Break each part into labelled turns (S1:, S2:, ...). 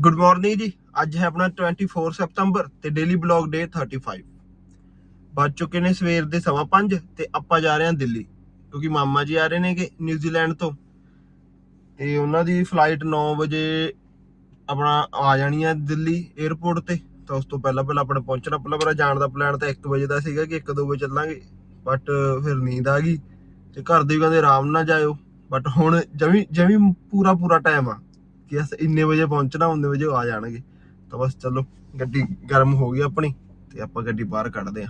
S1: Good morning ਜੀ। ਅੱਜ ਹੈ ਆਪਣਾ 24 ਸਤੰਬਰ ਤੇ ਡੇਲੀ ਬਲੌਗ ਡੇ 35 ਵੱਜ ਚੁੱਕੇ ਨੇ ਸਵੇਰ ਦੇ ਸਵਾ 5 ਤੇ ਆਪਾਂ ਜਾ ਰਹੇ ਹਾਂ ਦਿੱਲੀ। ਕਿਉਂਕਿ ਮਾਮਾ ਜੀ ਆ ਰਹੇ ਨੇਗੇ ਨਿਊਜ਼ੀਲੈਂਡ ਤੋਂ। ਤੇ ਉਹਨਾਂ ਦੀ ਫਲਾਈਟ 9 ਵਜੇ ਆਪਣਾ ਆ ਜਾਣੀ ਆ ਦਿੱਲੀ 에ਅਰਪੋਰਟ ਤੇ। ਤਾਂ ਉਸ ਤੋਂ ਪਹਿਲਾਂ ਪਹਿਲਾਂ ਆਪਣੇ ਪਹੁੰਚਣਾ। ਪਹਿਲਾਂ ਪਹਿਲਾਂ ਜਾਣ ਦਾ ਪਲਾਨ ਤਾਂ 1 ਵਜੇ ਦਾ ਸੀਗਾ ਕਿ 1-2 ਵਜੇ ਚੱਲਾਂਗੇ। ਬਟ ਫਿਰ ਨੀਂਦ ਆ ਗਈ। ਤੇ ਘਰ ਦੇ ਵੀ ਕਹਿੰਦੇ ਆਰਾਮ ਨਾਲ ਜਾਇਓ। ਬਟ ਹੁਣ ਜਮੀ ਜਮੀ ਪੂਰਾ ਪੂਰਾ ਟਾਈਮ ਆ। ਕਿ ਅਸ ਇੰਨੇ ਵਜੇ ਪਹੁੰਚਣਾ ਉਹਨੇ ਵਜੇ ਆ ਜਾਣਗੇ। ਤਾਂ ਬਸ ਚਲੋ, ਗੱਡੀ ਗਰਮ ਹੋ ਗਈ ਆਪਣੀ, ਤੇ ਆਪਾਂ ਗੱਡੀ ਬਾਹਰ ਕੱਢਦੇ ਆ।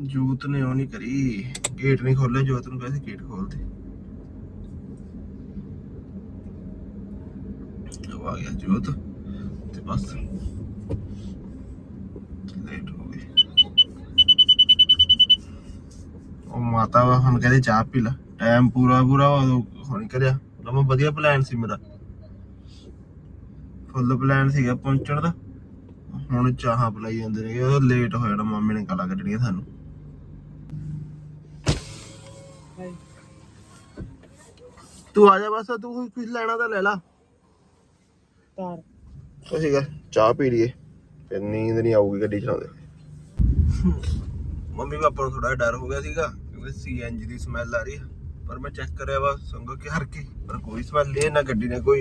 S1: ਜੋਤ ਨੇ ਉਹ ਨਹੀਂ ਕਰੀ ਗੇਟ ਨਹੀਂ ਖੋਲਿਆ ਜੋਤ ਨੂੰ ਕਹਿੰਦੇ ਗੇਟ ਖੋਲ ਦੇ। ਆ ਗਿਆ ਜੋਤ, ਤੇ ਬਸ। ਲੇਟ ਹੋ ਗਏ ਉਹ ਮਾਤਾ ਵਾ ਹੁਣ ਕਹਿੰਦੇ ਚਾਹ ਪੀ ਲੈ। ਟਾਈਮ ਪੂਰਾ ਪੂਰਾ ਹੁਣ ਕਰਿਆ। ਲਮਾ ਵਧੀਆ ਪਲਾਨ ਸੀ ਮੇਰਾ। ਫੁੱਲ ਪਲਾਨ ਸੀਗਾ ਪਹੁੰਚਣ ਦਾ। ਹੁਣ ਚਾਹਾਂ ਪਲਾਈ ਜਾਂਦੇ ਨੇ ਉਹ ਲੇਟ ਹੋ ਜਾਣਾ ਮਾਮੇ ਨੇ ਗਾਲਾਂ ਕੱਢਣੀਆਂ ਸਾਨੂੰ। ਤੂੰ ਆ ਜਾ ਬਸ ਤੂੰ ਕੁਝ ਲੈਣਾ ਤਾਂ ਲੈ ਲਾ।
S2: ਤਾਰ।
S1: ਉਹ ਸੀਗਾ ਚਾਹ ਪੀ ਲਈਏ। ਫਿਰ ਨੀਂਦ ਨਹੀਂ ਆਊਗੀ ਗੱਡੀ ਚਲਾਉਂਦੇ ਮੰਮੀ ਪਾਪਾ ਨੂੰ ਥੋੜਾ ਡਰ ਹੋ ਗਿਆ ਸੀਗਾ ਕਿਉਂਕਿ ਸੀਐਨਜੀ ਦੀ ਸਮੈਲ ਆ ਰਹੀ ਹੈ ਪਰ ਮੈਂ ਚੈੱਕ ਕਰਿਆ ਵਾ ਸੰਗੋ ਕਿ ਹਰ ਕੇ, ਪਰ ਕੋਈ ਸਮੈਲ ਨਹੀਂ ਨਾ ਗੱਡੀ ਨੇ ਕੋਈ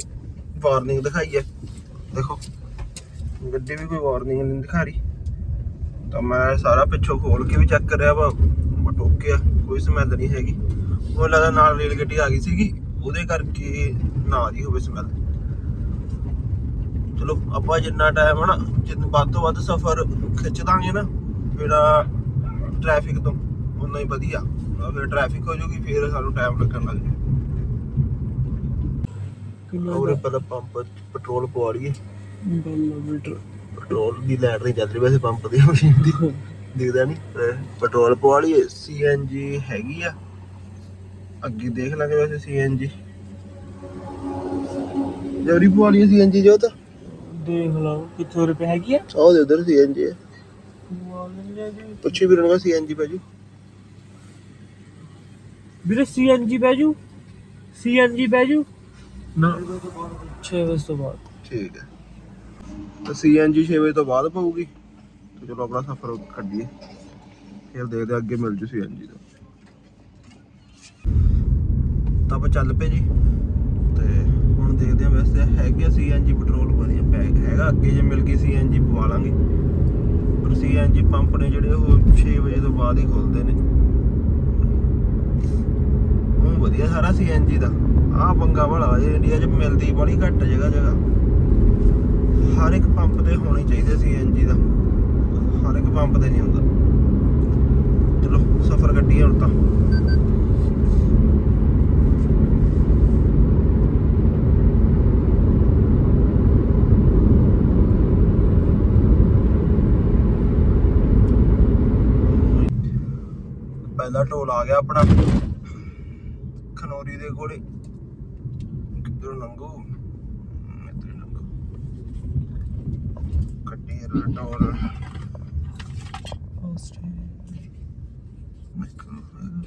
S1: ਵਾਰਨਿੰਗ ਦਿਖਾਈ ਹੈ ਦੇਖੋ, ਗੱਡੀ ਵੀ ਕੋਈ ਵਾਰਨਿੰਗ ਨਹੀਂ ਦਿਖਾ ਰਹੀ। ਤਾਂ ਮੈਂ ਸਾਰਾ ਪਿੱਛੋਂ ਖੋਲ ਕੇ ਵੀ ਚੈੱਕ ਕਰਿਆ ਵਾ, ਬਟ ਓਕੇ ਆ, ਕੋਈ ਸਮੈਲ ਨਹੀਂ ਹੈਗੀ। ਉਹ ਲੱਗਦਾ ਨਾਲ ਰੇਲ ਗੱਡੀ ਆ ਗਈ ਸੀਗੀ, ਉਹਦੇ ਕਰਕੇ ਨਾ ਆ ਰਹੀ ਹੋਵੇ ਸਮੈਲ ਚਲੋ, ਆਪਾਂ ਜਿੰਨਾ ਟਾਈਮ ਹਨਾ ਜਿੰਨ ਵੱਧ ਤੋਂ ਵੱਧ ਸਫ਼ਰ ਖਿੱਚ ਦਾਂਗੇ ਨਾ ਜਿਹੜਾ ਟ੍ਰੈਫਿਕ ਤੋਂ ਉਨਾ ਹੀ ਵਧੀਆ। ਫਿਰ ਟ੍ਰੈਫਿਕ ਹੋ ਜਾਊਗੀ ਫਿਰ ਸਾਨੂੰ ਟਾਈਮ ਲੱਗਣ ਲੱਗ ਜੂ ਉਹਰੇ ਪਹਿਲਾਂ ਪੰਪ ਪੈਟਰੋਲ ਪਵਾ ਲਈਏ। ਪੈਟਰੋਲ ਦੀ ਲਾਈਟ ਨਹੀਂ ਚੱਲ ਰਹੀ ਵੈਸੇ ਪੰਪ ਦੀ ਮਸ਼ੀਨ ਦੀ। ਦਿਖਦਾ ਨਹੀਂ ਪੈਟਰੋਲ ਪਵਾ ਲਈਏ ਸੀਐਨਜੀ ਹੈਗੀ ਆ। ਅੱਗੇ ਦੇਖ ਲਾਂਗੇ ਵੈਸੇ ਸੀਐਨਜੀ ਜਵਰੀ ਪਵਾ ਲਈਏ ਸੀਐਨਜੀ ਜੋ ਤਾਂ।
S2: ਦੇਖ ਲਓ ਕਿੱਥੇ ਰੁਪਏ ਹੈਗੀ ਆ?
S1: ਉਹ ਦੇ ਉਧਰ ਸੀਐਨਜੀ ਹੈ ਪੁੱਛੀ ਵੀਰ ਨੂੰ ਸੀਐਨਜੀ ਭਾਜੀ।
S2: ਵੀਰੇ ਸੀਐਨਜੀ ਬੈਜੂ ਸੀਐਨਜੀ ਬੈਜੂ ਨਾ। 6 ਵਜੇ ਤੋਂ ਬਾਅਦ।
S1: ਠੀਕ ਹੈ। ਤਾਂ ਸੀਐਨਜੀ 6 ਵਜੇ ਤੋਂ ਬਾਅਦ ਪਊਗੀ। ਤੇ ਚਲੋ ਆਪਣਾ ਸਫ਼ਰ ਕੱਢੀਏ। ਫਿਰ ਦੇਖਦੇ ਅੱਗੇ ਮਿਲ ਜੂ ਸੀਐਨਜੀ ਦਾ ਤਾਂ। ਆਪਾਂ ਚੱਲ ਪਏ ਜੀ। ਤੇ ਹੁਣ ਦੇਖਦੇ ਹਾਂ ਵੈਸੇ ਹੈਗੇ ਸੀਐਨਜੀ ਪੈਟਰੋਲ ਵਧੀਆ ਪੈਕ ਹੈਗਾ। ਅੱਗੇ ਜੇ ਮਿਲ ਗਈ ਸੀਐਨਜੀ ਪਵਾ ਲਾਂਗੇ। ਪਰ ਸੀਐਨਜੀ ਪੰਪ ਨੇ ਜਿਹੜੇ ਉਹ 6 ਵਜੇ ਤੋਂ ਬਾਅਦ ਹੀ ਖੁੱਲਦੇ ਨੇ। ਵਧੀਆ ਸਾਰਾ ਸੀਐਨਜੀ ਦਾ। ਆਹ ਪੰਗਾ ਵਾਲਾ ਜੇ ਇੰਡੀਆ 'ਚ ਮਿਲਦੀ ਬੜੀ ਘੱਟ ਜਗ੍ਹਾ ਜਗ੍ਹਾ। ਹਰ ਇੱਕ ਪੰਪ ਤੇ ਹੋਣੀ ਚਾਹੀਦੀ ਸੀਐਨਜੀ ਦਾ। ਹਰ ਇੱਕ ਪੰਪ ਤੇ ਨਹੀਂ ਹੁੰਦਾ। ਚਲੋ, ਸਫ਼ਰ ਕੱਢੀਏ ਹੁਣ ਤਾਂ। ਪਹਿਲਾ ਢੋਲ ਆ ਗਿਆ ਆਪਣਾ। ਖਨੋਰੀ ਦੇ ਕੋਲੇ। ਕਿੱਧਰ ਲੰਘੂ? ਇੱਧਰ ਲੰਘੂ। ਕੱਟੀ ਰਾ ਢੋਲ ਮਾਈਕਰੋਫੋਨ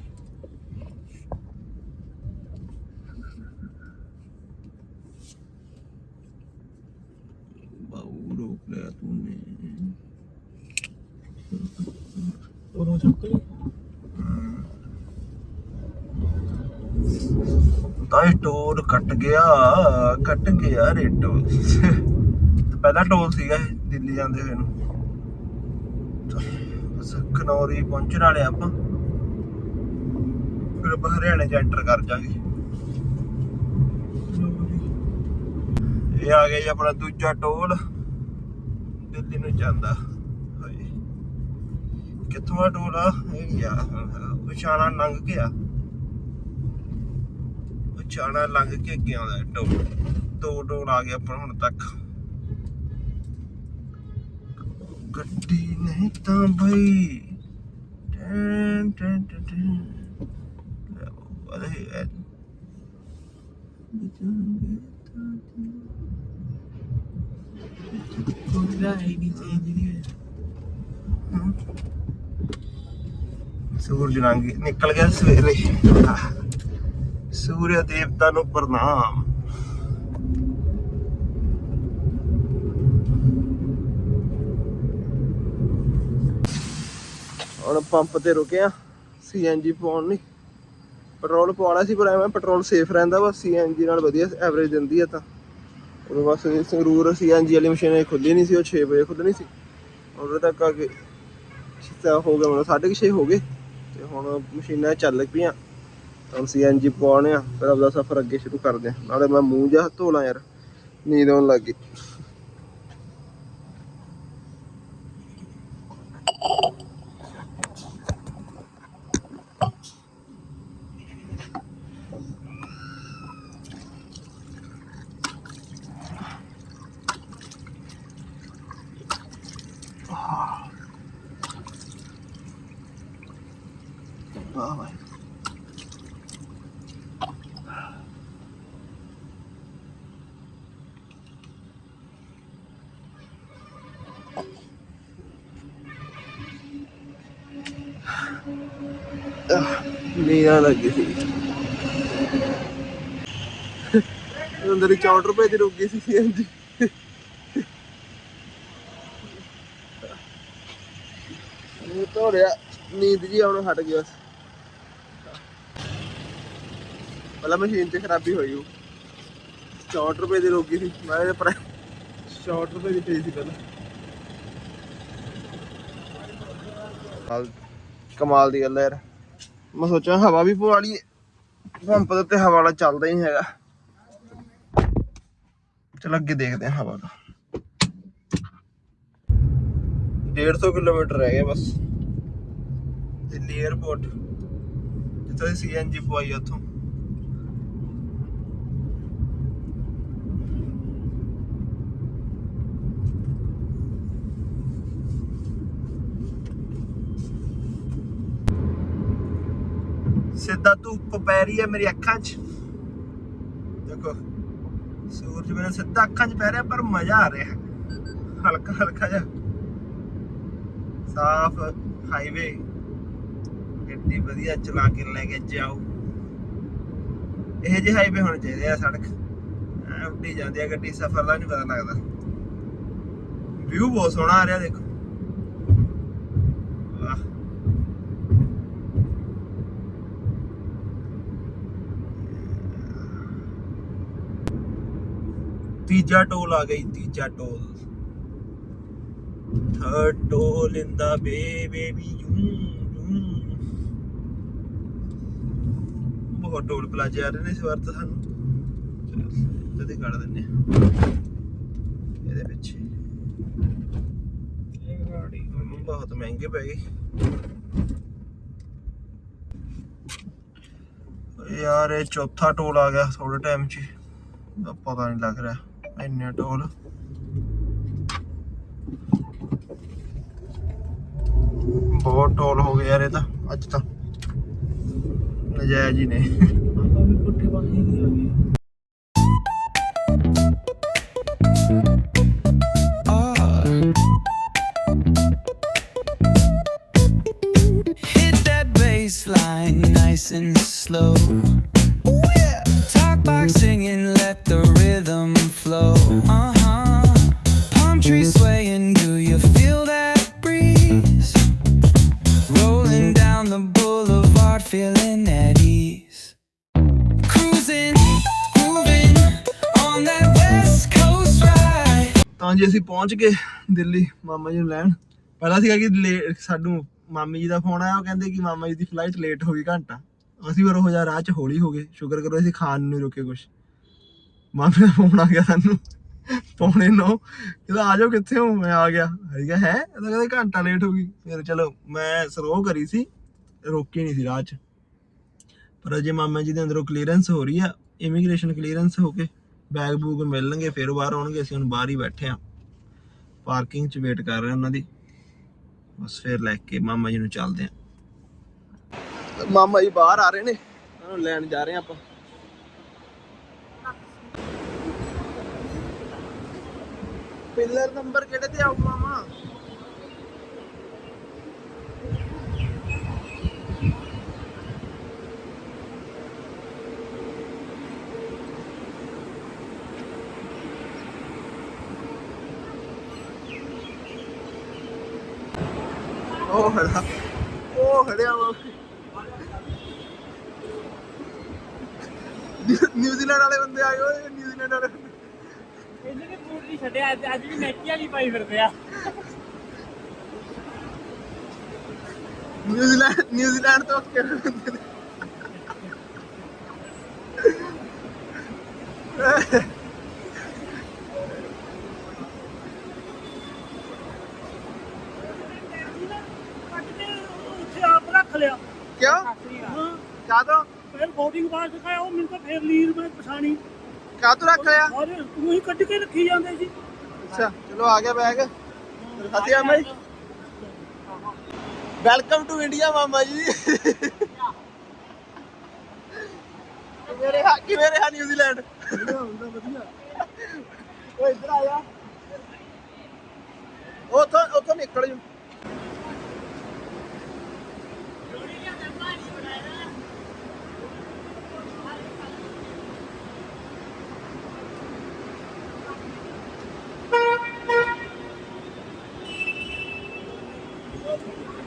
S1: ਬਾਉ ਰੋਕ ਲਿਆ ਤੂਨੇ
S2: ਉਰੋਂ ਚੱਕ ਲਈ।
S1: ਤਾਂ ਇਹ ਟੋਲ ਕੱਟ ਗਿਆ ਕੱਟ ਗਿਆ ਰੇ ਟੋਲ ਪਹਿਲਾ ਟੋਲ ਸੀਗਾ ਇਹ, ਦਿੱਲੀ ਜਾਂਦੇ ਹੋਏ ਨੂੰ। ਬਸ ਖਨੌਰੀ ਪਹੁੰਚਣ ਵਾਲੇ ਆਪਾਂ। ਫਿਰ ਆਪਾਂ ਹਰਿਆਣੇ ਚ ਐਂਟਰ ਕਰ ਜਾਾਂਗੇ। ਇਹ ਆ ਗਿਆ ਜੀ ਆਪਣਾ ਦੂਜਾ ਟੋਲ ਦਿੱਲੀ ਨੂੰ ਜਾਂਦਾ। ਹਾਏ, ਕਿੱਥੋਂ ਆ? ਟੋਲ ਆ। ਇਹ ਯਾਰ ਉਛਾਣਾ ਲੰਘ ਗਿਆ। ਚਾਣਾ ਲੰਘ ਕੇ ਅੱਗੇ ਆਉਂਦਾ ਹੈ ਟੋਲ ਦੋ ਟੋਲ ਆ ਗਏ ਆਪਾਂ ਹੁਣ ਤੱਕ। ਗੱਡੀ ਨਹੀਂ ਤਾਂ ਟੈਨ ਟੈਨ ਲੈ ਉਹ ਅਰੇ ਐ।
S2: ਕੋਈ ਦਾ ਹੈ ਨਹੀਂ ਚੇਂਜ ਨਹੀਂ ਹੋਇਆ
S1: ਸੂਰਜ ਗਿਆ- ਨਿਕਲ ਗਿਆ ਸਵੇਰੇ। ਸੂਰਯ ਦੇਵਤਾ ਨੂੰ ਪ੍ਰਣਾਮ। ਹੁਣ ਪੰਪ ਤੇ ਰੁਕੇ ਆ ਸੀਐਨਜੀ ਪਾਉਣ ਲਈ। ਪੈਟਰੋਲ ਪਵਾਣਾ ਸੀ, ਪਰ ਐਵੇਂ ਪੈਟਰੋਲ ਸੇਫ ਰਹਿੰਦਾ ਵਾ ਸੀਐਨਜੀ ਨਾਲ ਵਧੀਆ ਐਵਰੇਜ ਦਿੰਦੀ ਆ ਤਾਂ। ਉਹ ਬਸ ਸੰਗਰੂਰ ਸੀਐਨਜੀ ਵਾਲੀ ਮਸ਼ੀਨ ਖੁੱਲੀ ਨਹੀਂ ਸੀ, ਉਹ 6 ਵਜੇ ਖੁੱਲਣੀ ਸੀ। ਉਹਦੇ ਤੱਕ ਆ ਕੇ ਹੋ ਗਿਆ ਮਤਲਬ 6:30 ਹੋ ਗਏ। ਤੇ ਹੁਣ ਮਸ਼ੀਨਾਂ ਚੱਲ ਪਈਆਂ। ਹੁਣ ਸੀਐਨਜੀ ਪਵਾਉਣੇ ਆ, ਫਿਰ ਆਪਦਾ ਸਫ਼ਰ ਅੱਗੇ ਸ਼ੁਰੂ ਕਰਦੇ ਆ। ਨਾਲੇ ਮੈਂ ਮੂੰਹ ਜਾ ਧੋ ਲਾਂ ਯਾਰ, ਨੀਂਦ ਆਉਣ ਲੱਗ ਗਈ। ਵਾਹ ਵਾਹ ਨੀਂਦ ਲੱਗੀ ਸੀ। ਅੰਦਰ ਹੀ 64 ਰੁਪਏ ਦੀ ਰੁਕ ਗਈ ਸੀ ਸੀਐਨਜੀ ਇਹ ਤੋਂ ਨੀਂਦ ਜੀ ਆਉਣੋਂ ਹਟ ਗਿਆ ਪਹਿਲਾਂ ਮਸ਼ੀਨ ਤੇ ਖਰਾਬੀ ਹੋਈ ਉਹ। 64 ਰੁਪਏ ਦੀ ਰੋਗੀ ਸੀ, ਮੈਂ ਇਹ ਪਰ 64 ਰੁਪਏ ਦੀ ਪਈ ਸੀ ਪਹਿਲਾਂ। ਕਮਾਲ ਦੀ ਗੱਲ ਯਾਰ। ਮੈਂ ਸੋਚਿਆ ਹਵਾ ਵੀ ਪਵਾ ਲਈਏ ਪੰਪ ਦੇ ਉੱਤੇ ਹਵਾ ਵਾਲਾ ਚੱਲਦਾ ਹੀ ਨਹੀਂ ਹੈਗਾ। ਚਲ ਅੱਗੇ ਦੇਖਦੇ ਹਾਂ ਹਵਾ ਦਾ। 150 ਕਿਲੋਮੀਟਰ ਰਹਿ ਗਿਆ ਬਸ। ਦਿੱਲੀ 에ਅਰਪੋਰਟ ਜਿੱਥੇ ਸੀਐਨਜੀ ਪਵਾਈ ਉੱਥੋਂ। ਸਿੱਧਾ ਧੁੱਪ ਪੈ ਰਹੀ ਹੈ ਮੇਰੀ ਅੱਖਾਂ 'ਚ। ਦੇਖੋ, ਸੂਰਜ ਮੇਰੇ ਸਿੱਧਾ ਅੱਖਾਂ 'ਚ ਪੈ ਰਿਹਾ, ਪਰ ਮਜ਼ਾ ਆ ਰਿਹਾ। ਹਲਕਾ ਹਲਕਾ ਜਿਹਾ। ਸਾਫ਼ ਹਾਈਵੇ ਗੱਡੀ ਵਧੀਆ ਚਲਾ ਕੇ ਲੈ ਕੇ ਜਾਓ। ਇਹ ਜਿਹੇ ਹਾਈਵੇ ਹੋਣੇ ਚਾਹੀਦੇ ਆ ਸੜਕ। ਐ ਉੱਡੀ ਜਾਂਦੀ ਆ ਗੱਡੀ, ਸਫ਼ਰ ਦਾ ਨਹੀਂ ਪਤਾ ਲੱਗਦਾ। ਵਿਊ ਬਹੁਤ ਸੋਹਣਾ ਆ ਰਿਹਾ, ਦੇਖੋ ਵਾਹ ਤੀਜਾ ਟੋਲ ਆ ਗਈ ਤੀਜਾ ਟੋਲ। ਥਰਡ ਟੋਲ ਇਨ ਦਾ ਬੇ ਬੇਬੀ ਬਹੁਤ ਟੋਲ ਪਲਾਜ਼ੇ ਆ ਰਹੇ ਨੇ ਇਸ ਵਾਰ ਤਾਂ ਸਾਨੂੰ। ਚਲੋ ਕੱਢ ਦਿੰਨੇ ਇਹਦੇ ਪਿੱਛੇ। ਬਹੁਤ ਮਹਿੰਗੇ ਪੈ ਗਏ। ਯਾਰ, ਇਹ ਚੌਥਾ ਟੋਲ ਆ ਗਿਆ ਥੋੜੇ ਟਾਈਮ 'ਚ। ਪਤਾ ਨਹੀਂ ਲੱਗ ਰਿਹਾ। ਇੰਨੇ ਟੋਲ। ਬਹੁਤ ਟੋਲ ਹੋ ਗਏ ਯਾਰ ਇਹ ਤਾਂ ਅੱਜ ਤਾਂ। ਨਜਾਇਜ਼ ਹੀ ਨੇ। ਅਸੀਂ ਪਹੁੰਚ ਗਏ ਦਿੱਲੀ ਮਾਮਾ ਜੀ ਨੂੰ ਲੈਣ। ਪਹਿਲਾਂ ਸੀਗਾ ਕਿ ਲੇ- ਸਾਨੂੰ ਮਾਮੀ ਜੀ ਦਾ ਫੋਨ ਆਇਆ, ਉਹ ਕਹਿੰਦੇ ਕਿ ਮਾਮਾ ਜੀ ਦੀ ਫਲਾਈਟ ਲੇਟ ਹੋ ਗਈ ਘੰਟਾ। ਅਸੀਂ ਫਿਰ ਉਹ ਜਾ ਰਾਹ ਚ ਹੌਲੀ ਹੋ ਗਏ। ਸ਼ੁਕਰ ਕਰੋ ਅਸੀਂ ਖਾਣ ਨੂੰ ਨੀ ਰੁਕੇ ਕੁਛ। ਮਾਮੇ ਦਾ ਫੋਨ ਆ ਗਿਆ ਸਾਨੂੰ। ਪੌਣੇ ਨੌ। ਕਹਿੰਦਾ, ਆ ਜਾਓ, ਕਿੱਥੇ ਹੋ? ਮੈਂ ਆ ਗਿਆ। ਅਸੀਂ ਹੈ? ਇਹ ਤਾਂ ਕਹਿੰਦੇ, ਘੰਟਾ ਲੇਟ ਹੋ ਗਈ। ਫਿਰ ਚਲੋ, ਮੈਂ ਸਰੋ ਕਰੀ ਸੀ। ਰੋਕੀ ਨਹੀਂ ਸੀ ਰਾਹ ਚ। ਪਰ ਅਜੇ ਮਾਮਾ ਜੀ ਦੇ ਅੰਦਰੋਂ ਕਲੀਅਰੈਂਸ ਹੋ ਰਹੀ ਆ। ਇਮੀਗ੍ਰੇਸ਼ਨ ਕਲੀਅਰੈਂਸ ਹੋ ਕੇ ਬੈਗ ਬੂਗ ਮਿਲਣਗੇ, ਫਿਰ ਬਾਹਰ ਆਉਣਗੇ। ਅਸੀਂ ਹੁਣ ਬਾਹਰ ਹੀ ਬੈਠੇ ਆ। ਪਾਰਕਿੰਗ 'ਚ ਵੇਟ ਕਰ ਰਹੇ ਉਹਨਾਂ ਦੀ। ਬਸ ਫਿਰ ਲੈ ਕੇ ਮਾਮਾ ਜੀ ਨੂੰ ਚੱਲਦੇ ਆ। ਮਾਮਾ ਜੀ ਬਾਹਰ ਆ ਰਹੇ ਨੇ, ਉਹਨਾਂ ਨੂੰ ਲੈਣ ਜਾ ਰਹੇ ਆ ਆਪਾਂ। ਪਿਲਰ ਨੰਬਰ ਕਿਹੜੇ ਤੇ ਆਉ ਮਾਮਾ? ਹਲਾ ਉਹ ਖੜਿਆ ਵਾ ਨਿਊਜ਼ੀਲੈਂਡ ਵਾਲੇ ਬੰਦੇ ਆਏ ਹੋਏ ਨਿਊਜ਼ੀਲੈਂਡ ਵਾਲੇ
S2: ਇਹਨੇ ਨੇ ਬੂਟ ਨਹੀਂ ਛੱਡਿਆ ਅੱਜ ਅੱਜ ਵੀ ਨੈਕੀ ਵਾਲੀ ਪਾਈ ਫਿਰਦੇ ਆ।
S1: ਨਿਊਜ਼ੀਲੈਂਡ ਨਿਊਜ਼ੀਲੈਂਡ ਤੋਂ ਕੇ ਬੰਦੇ ਨੇ।
S2: ਕੱਟ ਕੇ ਉੱਥੇ ਆਪ ਰੱਖ ਲਿਆ
S1: ਕਿਉਂ
S2: ਹਾਂ
S1: ਕਾ ਤੋਂ
S2: ਫਿਰ ਬੋਰਡਿੰਗ ਪਾਸ ਦਿਖਾਇਆ ਉਹ ਮੈਨੂੰ ਤਾਂ ਫੇਰ ਲੀਰ ਮੈਂ ਪਛਾਣੀ।
S1: ਕਾ ਤੋਂ ਰੱਖ ਲਿਆ
S2: ਔਰ ਤੂੰ ਹੀ ਕੱਢ ਕੇ ਰੱਖੀ ਜਾਂਦੇ ਸੀ।
S1: ਅੱਛਾ ਚਲੋ ਆ ਗਿਆ ਬੈਗ। ਸਤਿਆ ਮਾਈ। ਵੈਲਕਮ ਟੂ ਇੰਡੀਆ ਮਾਮਾ ਜੀ। ਮੇਰੇ ਹਾ ਕਿਵੇਂ ਰਿਹਾ ਨਿਊਜ਼ੀਲੈਂਡ ਵਧੀਆ ਹੁੰਦਾ ਵਧੀਆ। ਓਏ ਇੱਧਰ ਆ ਜਾ। ਉਥੋਂ ਉਥੋਂ ਨਿਕਲ ਜੂ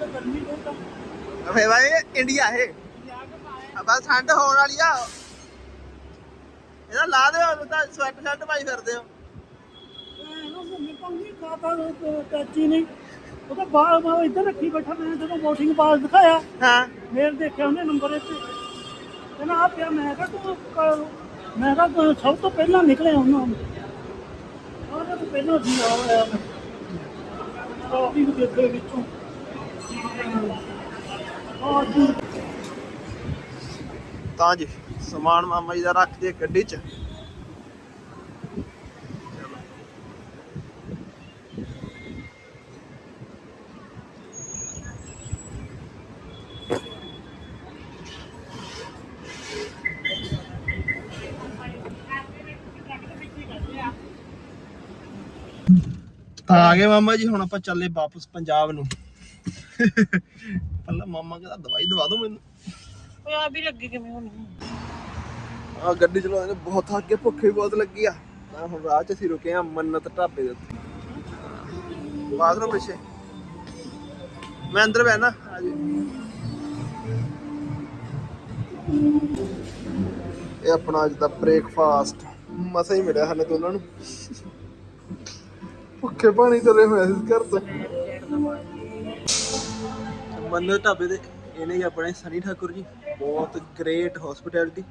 S2: ਗਰਮੀ ਬਹੁਤ ਆ
S1: ਫੇ ਇੰਡੀਆ ਹੈ ਬਸ ਠੰਡ ਹੋਣ ਵਾਲੀ ਆ ਇਹਦਾ ਲਾ ਦਿਓ ਤਾਂ ਸਵੈਟ ਸ਼ਰਟ ਪਾਈ ਫਿਰਦੇ ਹੋ
S2: ਉਹ ਤਾਂ ਬਾਹਰ ਮੈਂ ਇੱਧਰ ਰੱਖੀ ਬੈਠਾ ਮੈਂ ਜਦੋਂ ਵੋਟਿੰਗ ਪਾਸ ਦਿਖਾਇਆ
S1: ਹਾਂ
S2: ਫੇਰ ਦੇਖਿਆ ਉਹਨੇ ਨੰਬਰ ਇੱਥੇ ਕਹਿੰਦਾ ਆ ਪਿਆ ਮੈਂ ਕਿਹਾ ਤੂੰ ਮੈਂ ਕਿਹਾ ਸਭ ਤੋਂ ਪਹਿਲਾਂ ਨਿਕਲਿਆ ਉਹਨਾਂ ਨੂੰ ਉਹਨੇ ਤੋਂ ਪਹਿਲਾਂ ਸੀ ਆ ਹੋਇਆ ਕਾਫੀ ਦੇਖੇ ਵਿੱਚੋਂ
S1: ਤਾਂ ਜੀ, ਸਮਾਨ ਮਾਮਾ ਜੀ ਦਾ ਰੱਖ ਦੇ ਗੱਡੀ 'ਚ। ਆ ਗਏ ਮਾਮਾ ਜੀ, ਹੁਣ ਆਪਾਂ ਚੱਲੇ ਵਾਪਸ ਪੰਜਾਬ ਨੂੰ। ਮਾਮਾ ਕਹਿੰਦਾ ਦਵਾਈ ਦਵਾ ਦਿਓ ਮੈਨੂੰ।
S2: ਓਏ ਆ ਵੀ ਲੱਗੀ ਕਿਵੇਂ ਹੋਣੀ
S1: ਆ। ਗੱਡੀ ਚਲਾਉਂਦੇ ਨੇ ਬਹੁਤ ਥੱਕ ਗਏ ਭੁੱਖ ਵੀ ਬਹੁਤ ਲੱਗੀ ਆ। ਮੈਂ ਹੁਣ ਰਾਹ 'ਚ ਅਸੀਂ ਰੁਕੇ ਆ ਮੰਨਤ ਢਾਬੇ ਦੇ ਉੱਤੇ। ਬਾਥਰੂਮ ਪਿੱਛੇ। ਮੈਂ ਅੰਦਰ ਬੈਠਣਾ ਆ ਜੀ ਇਹ ਆਪਣਾ ਅੱਜ ਦਾ ਬ੍ਰੇਕਫਾਸਟ ਮਸਾ ਹੀ ਮਿਲਿਆ ਸਾਨੂੰ ਦੋਨਾਂ ਨੂੰ। ਭੁੱਖੇ ਪਾਣੀ ਤਰੇ ਹੋਏ ਸੀ ਘਰ ਤੋਂ। ਮੰਨਤ ਢਾਬੇ ਦੇ ਇਹਨੇ ਹੀ ਆਪਣੇ ਸਨੀ ਠਾਕੁਰ ਜੀ, ਬਹੁਤ ਗ੍ਰੇਟ ਹਸਪਿਟੈਲਿਟੀ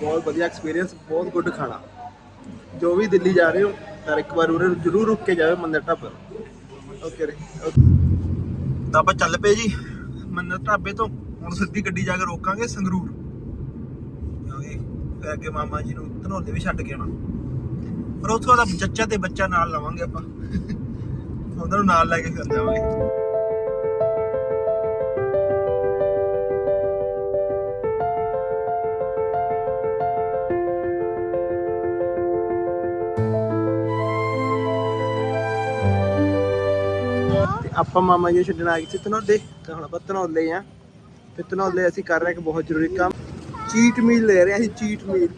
S1: ਬਹੁਤ ਵਧੀਆ ਐਕਸਪੀਰੀਅੰਸ ਬਹੁਤ ਗੁੱਡ ਖਾਣਾ। ਜੋ ਵੀ ਦਿੱਲੀ ਜਾ ਰਹੇ ਹੋ, ਤਾਂ ਇੱਕ ਵਾਰ ਉਰੇ ਜ਼ਰੂਰ ਰੁਕ ਕੇ ਜਾਵੇ ਮੰਦਰ ਢਾਬੇ ਓਕੇ ਰੇ ਤਾਂ ਆਪਾਂ ਚੱਲ ਪਏ ਜੀ ਮੰਦਰ ਢਾਬੇ ਤੋਂ। ਹੁਣ ਸਿੱਧੀ ਗੱਡੀ ਜਾ ਕੇ ਰੋਕਾਂਗੇ ਸੰਗਰੂਰ। ਕਿਉਂਕਿ ਫਿਰ ਅੱਗੇ ਮਾਮਾ ਜੀ ਨੂੰ ਧਨੌਲੇ ਵੀ ਛੱਡ ਕੇ ਆਉਣਾ। ਪਰ ਉੱਥੋਂ ਦਾ ਚੱਚਾ ਤੇ ਬੱਚਾ ਨਾਲ ਲਵਾਂਗੇ ਆਪਾਂ। ਉਹਨਾਂ ਨੂੰ ਨਾਲ ਲੈ ਕੇ ਫਿਰ ਜਾਵਾਂਗੇ। ਆਪਾਂ ਮਾਮਾ ਜੀ ਨੂੰ ਛੱਡਣ ਆ ਗਏ ਸੀ ਧਨੌਲੇ ਤੇ ਹੁਣ ਆਪਾਂ ਧਨੌਲੇ ਆ। ਤੇ ਧਨੌਲੇ ਅਸੀਂ ਕਰ ਰਹੇ ਇੱਕ ਬਹੁਤ ਜ਼ਰੂਰੀ ਕੰਮ। ਚੀਟ ਮੀਲ ਲੈ ਰਹੇ ਹਾਂ ਅਸੀਂ ਚੀਟ ਮੀਲ।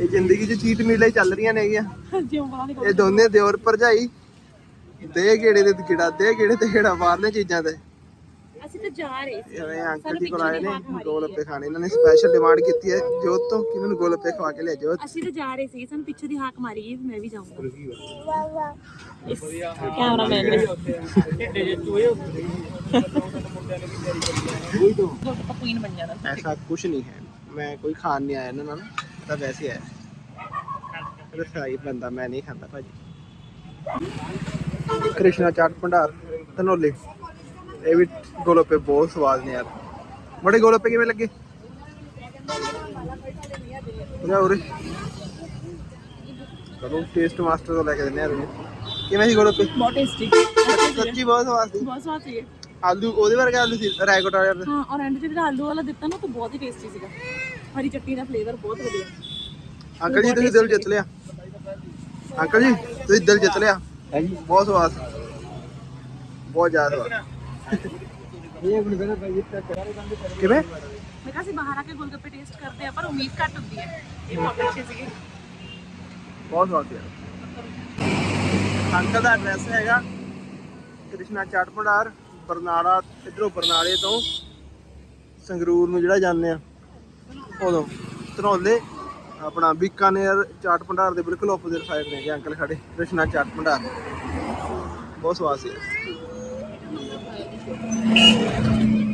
S1: ਇਹ ਜ਼ਿੰਦਗੀ 'ਚ ਚੀਟ ਮੀਲਾਂ ਹੀ ਚੱਲ ਰਹੀਆਂ ਨੇਗੀਆਂ।
S3: ਪਤਾ ਨਹੀਂ
S1: ਇਹ ਦੋਨੇ ਦਿਓਰ ਭਰਜਾਈ। ਦੇ ਗੇੜੇ ਦੇ ਗੇੜਾ ਦੇ ਗੇੜੇ ਤੇ ਗੇੜਾ ਬਾਹਰਲੇ ਚੀਜ਼ਾਂ ਤੇ।
S3: ਅਸੀਂ ਤਾਂ ਜਾ ਰਹੇ ਸੀ।
S1: ਐਵੇਂ ਅੰਕਲ ਜੀ ਕੋਲ ਆਏ ਨੇ ਗੋਲੱਪੇ ਖਾਣੇ। ਇਹਨਾਂ ਨੇ ਸਪੈਸ਼ਲ ਡਿਮਾਂਡ ਕੀਤੀ ਹੈ। ਜੋਤ ਤੋਂ ਕਿ ਮੈਨੂੰ ਗੋਲੱਪੇ ਖਵਾ ਕੇ ਲੈ ਜਾਓ?
S3: ਅਸੀਂ ਤਾਂ ਜਾ ਰਹੇ ਸੀ। ਸਾਨੂੰ ਪਿੱਛੇ ਦੀ ਹਾਕ ਮਾਰੀ ਗਈ ਵੀ ਮੈਂ ਵੀ ਜਾਊਂਗਾ। ਕੈਮਰਾਮੈਨ ਨੇ ਗੋਲਗੱਪਾ ਕੁਈਨ ਬਣ ਜਾਣਾ।
S1: ਐਸਾ ਕੁਝ ਨਹੀਂ ਹੈ। ਮੈਂ ਕੋਈ ਖਾਣ ਨਹੀਂ ਆਇਆ ਇਹਨਾਂ ਨਾਲ। ਤਾਂ ਵੈਸੇ ਆਇਆ ਰਸਾਈ ਬੰਦਾ ਮੈਂ ਨਹੀਂ ਖਾਂਦਾ ਭਾਜੀ। ਕ੍ਰਿਸ਼ਨਾ ਚਾਟ ਭੰਡਾਰ ਧਨੋਲੇ ਇਹ ਵੀ ਗੋਲੱਪੇ ਬਹੁਤ ਸਵਾਦ ਨੇ ਯਾਰ। ਬੜੇ ਗੋਲੱਪੇ ਕਿਵੇਂ ਲੱਗੇ? ਜਾ ਉਰੇ। ਕਦੋਂ ਟੇਸਟ ਮਾਸਟਰ ਤੋਂ ਲੈ ਕੇ ਦਿੰਦੇ ਆ ਤੁਹਾਨੂੰ ਕਿਵੇਂ ਸੀ ਗੋਲੱਪੇ?
S3: ਬਹੁਤ ਟੇਸਟੀ
S1: ਸੱਚੀ ਬਹੁਤ ਸਵਾਦ ਸੀ।
S3: ਬਹੁਤ ਸਵਾਦ ਸੀ
S1: ਆਲੂ ਉਹਦੇ ਵਰਗਾ ਆਲੂ ਸੀ ਰੈਗੋਟ ਵਾਲੇ।
S3: ਹਾਂ ਔਰ ਐਂਡ ਜਿਹੜਾ ਆਲੂ ਵਾਲਾ ਦਿੱਤਾ ਨਾ ਉਹ ਤਾਂ ਬਹੁਤ ਹੀ ਟੇਸਟੀ ਸੀਗਾ। ਹਰੀ ਚਟਨੀ ਦਾ ਫਲੇਵਰ ਬਹੁਤ ਵਧੀਆ।
S1: ਅੰਕਲ ਜੀ ਤੁਸੀਂ ਦਿਲ ਜਿੱਤ ਲਿਆ। ਅੰਕਲ ਜੀ ਤੁਸੀਂ ਦਿਲ ਜਿੱਤ ਲਿਆ। ਬਹੁਤ ਸਵਾਦ। ਬਹੁਤ ਜ਼ਿਆਦਾ ਸਵਾਦ। ਕਿਵੇਂ?
S3: ਮੈਂ ਕਿਹਾ ਸੀ ਬਾਹਰ ਆ ਕੇ ਗੋਲਗੱਪੇ ਟੇਸਟ ਕਰਦੇ ਆ ਪਰ ਉਮੀਦ ਘੱਟ ਹੁੰਦੀ ਹੈ। ਇਹ ਬਹੁਤ ਅੱਛੇ ਸੀਗੇ।
S1: ਬਹੁਤ ਸਵਾਦ ਸੀ। ਅੰਕਲ ਦਾ ਐਡਰੈਸ ਹੈਗਾ ਕ੍ਰਿਸ਼ਨਾ ਚਾਟ ਭੰਡਾਰ ਬਰਨਾਲਾ ਇਧਰੋਂ ਬਰਨਾਲੇ ਤੋਂ ਸੰਗਰੂਰ ਨੂੰ ਜਿਹੜਾ ਜਾਂਦੇ ਆ ਉਦੋਂ ਧਰੌਲੇ ਆਪਣਾ ਬੀਕਾਨੇਰ ਚਾਟ ਭੰਡਾਰ ਦੇ ਬਿਲਕੁਲ ਆਪੋਜ਼ਿਟ ਸਾਈਡ ਨੇ ਅੰਕਲ ਖੜੇ ਰਸ਼ਨਾ ਚਾਟ ਭੰਡਾਰ। ਬਹੁਤ ਸਵਾਦ ਸੀ। Thank you.